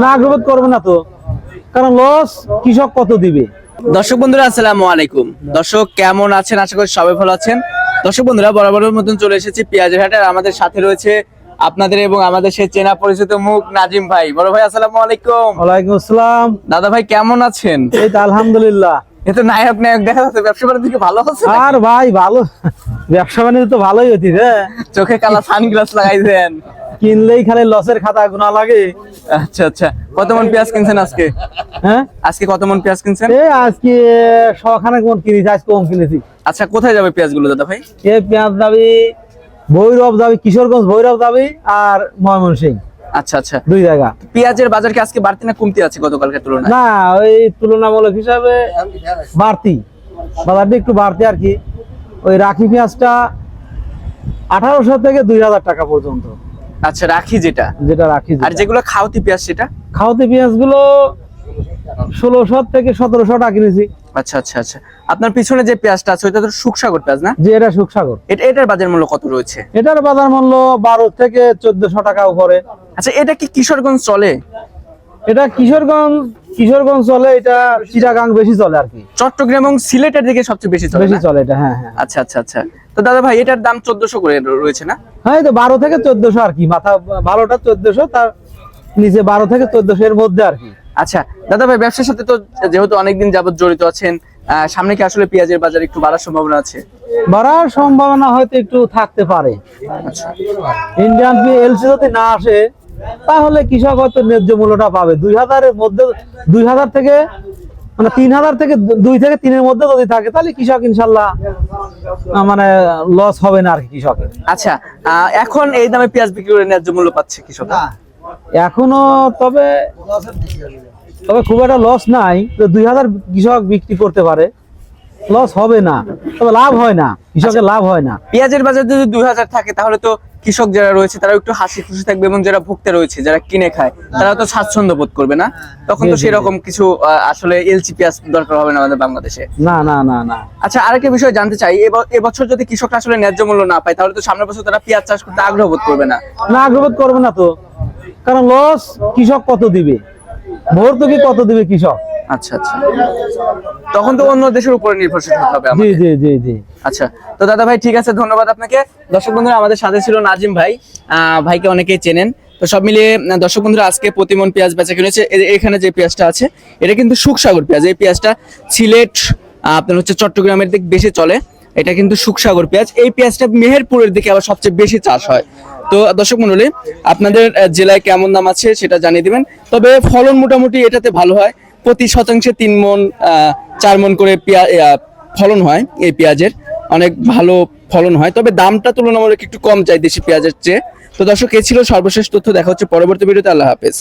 না আগ্রবোধ করবে না তো। কারণ লস কৃষক কত দিবে? দর্শক বন্ধুরা আসসালামু আলাইকুম। দর্শক কেমন আছেন? আশা করি সবাই ভালো আছেন। দর্শক বন্ধুরা বরাবরের মতন চলে এসেছি পেঁয়াজের আমাদের সাথে রয়েছে আপনাদের এবং আমাদের সেই চেনা পরিচিত মুখ নাজিম ভাই। বড় ভাই আসসালামু আলাইকুম। ওয়ালাইকুম আসসালাম। দাদা ভাই কেমন আছেন? এই তো আলহামদুলিল্লাহ। এ তো নায়ক নায়ক দেখা যাচ্ছে ব্যবসা বাণিজ্য ভালো হচ্ছে আর ভাই ভালো। ব্যবসা বাণিজ্য তো ভালোই হতি রে চোখে কালা সানগ্লাস লাগাইছেন। কিনলেই খালি লসের খাতা গুণা লাগে। আচ্ছা আচ্ছা। কত মন পেঁয়াজ কিনছেন আজকে? হ্যাঁ? আজকে কত মন পেঁয়াজ কিনছেন? এই আজকে শখানেক মন কিনেছি আজ কম কিনেছি। আচ্ছা কোথায় যাবে পেঁয়াজগুলো দাদা ভাই? এ পেঁয়াজ যাবি ভৈরব যাবি কিশোরগঞ্জ ভৈরব যাবি আর ময়মনসিং আচ্ছা আচ্ছা। দুই জায়গা। পেঁয়াজের বাজার কি আজকে বাড়তি না কমতি আছে গতকালকে তুলনায়? না ওই তুলনামূলক হিসাবে বাড়তি। বাজারটা একটু বাড়তি আর কি। ওই রাখি পেঁয়াজটা আঠারোশো থেকে দুই হাজার টাকা পর্যন্ত। আচ্ছা রাখি যেটা। যেটা রাখি আর যেগুলো খাওয়াতি পেঁয়াজ সেটা? খাওয়াতে পেঁয়াজগুলো ষোলোশো থেকে সতেরোশো টাকা কিনেছি আচ্ছা আচ্ছা আচ্ছা। আপনার পিছনে যে পেঁয়াজটা আছে ওইটা তো সুখসাগর পেঁয়াজ না? যে এটা সুখসাগর। এটা এটার বাজার মূল্য কত রয়েছে? এটার বাজার মূল্য বারো থেকে চোদ্দশো টাকা উপরে। আচ্ছা এটা কি কিশোরগঞ্জ চলে? এটা কিশোরগঞ্জ কিশোরগঞ্জ চলে এটা চিটাগাং বেশি চলে আর কি। চট্টগ্রাম এবং সিলেটের দিকে সবচেয়ে বেশি চলে বেশি চলে এটা হ্যাঁ হ্যাঁ। আচ্ছা আচ্ছা আচ্ছা। তো দাদা ভাই এটার দাম চোদ্দশো করে রয়েছে না? হ্যাঁ তো বারো থেকে চোদ্দশো আর কি মাথা ভালোটা চোদ্দশো তার নিচে বারো থেকে চোদ্দশো এর মধ্যে আর কি। আচ্ছা দাদা ভাই ব্যবসার সাথে তো যেহেতু অনেকদিন যাবত জড়িত আছেন সামনে কি আসলে পেঁয়াজের বাজার একটু বাড়ার সম্ভাবনা আছে? বাড়ার সম্ভাবনা হয়তো একটু থাকতে পারে। আচ্ছা। ইন্ডিয়ান এলসি যদি না আসে তাহলে কৃষক হয়তো ন্যায্য মূল্যটা পাবে। দুই হাজারের মধ্যে দুই হাজার থেকে মানে তিন হাজার থেকে দুই থেকে তিনের মধ্যে যদি থাকে তাহলে কৃষক ইনশাল্লাহ মানে লস হবে না আর কি কৃষকের আচ্ছা আহ, এখন এই দামে পেঁয়াজ বিক্রি করে ন্যায্য মূল্য পাচ্ছে কৃষক? এখনও তবে তবে খুব একটা লস নাই। তো দুই হাজার কৃষক বিক্রি করতে পারে। লস হবে না তবে লাভ হয় না কৃষকের লাভ হয় না। পেঁয়াজের বাজার যদি দুই হাজার থাকে তাহলে তো কৃষক যারা রয়েছে তারা একটু হাসি খুশি থাকবে এবং যারা ভুগতে রয়েছে যারা কিনে খায় তারা তো স্বাচ্ছন্দ্য বোধ করবে না? তখন তো সেরকম কিছু আসলে এলসি পেঁয়াজ দরকার হবে না আমাদের বাংলাদেশে। না না না না। আচ্ছা আরেকটা বিষয় জানতে চাই এব- এবছর যদি কৃষকরা আসলে ন্যায্য মূল্য না পায় তাহলে তো সামনের বছর তারা পেঁয়াজ চাষ করতে আগ্রহ বোধ করবে না। না আগ্রহ বোধ করবে না তো। কারণ লস কৃষক কত দিবে? ভর্তুকি কত দিবে কৃষক? আচ্ছা আচ্ছা। তখন তো অন্য দেশের উপরে নির্ভরশীল হতে হবে জি জি জি জি। আচ্ছা তো দাদা ভাই ঠিক আছে ধন্যবাদ আপনাকে। দর্শক বন্ধুরা আমাদের সাথে ছিল নাজিম ভাই। ভাইকে অনেকেই চেনেন। তো সব মিলিয়ে দর্শক বন্ধুরা আজকে প্রতিমন পেঁয়াজ বেচা কিনেছে এখানে যে পেঁয়াজটা আছে এটা কিন্তু সুখসাগর পেঁয়াজ। এই পেঁয়াজটা সিলেট আপনার হচ্ছে চট্টগ্রামের দিক বেশি চলে। এটা কিন্তু সুখসাগর পেঁয়াজ। এই পেঁয়াজটা মেহেরপুরের দিকে আবার সবচেয়ে বেশি চাষ হয়। তো দর্শক মন্ডলী আপনাদের জেলায় কেমন দাম আছে সেটা জানিয়ে দিবেন। তবে ফলন মোটামুটি এটাতে ভালো হয়। প্রতি শতাংশে তিন মন চার মন করে ফলন হয় এই পেঁয়াজের। অনেক ভালো ফলন হয়। তবে দামটা তুলনামূলক একটু কম চাই দেশি পেঁয়াজের চেয়ে। তো দর্শক, এ ছিল সর্বশেষ তথ্য। দেখা হচ্ছে পরবর্তী ভিডিওতে। আল্লাহ হাফেজ।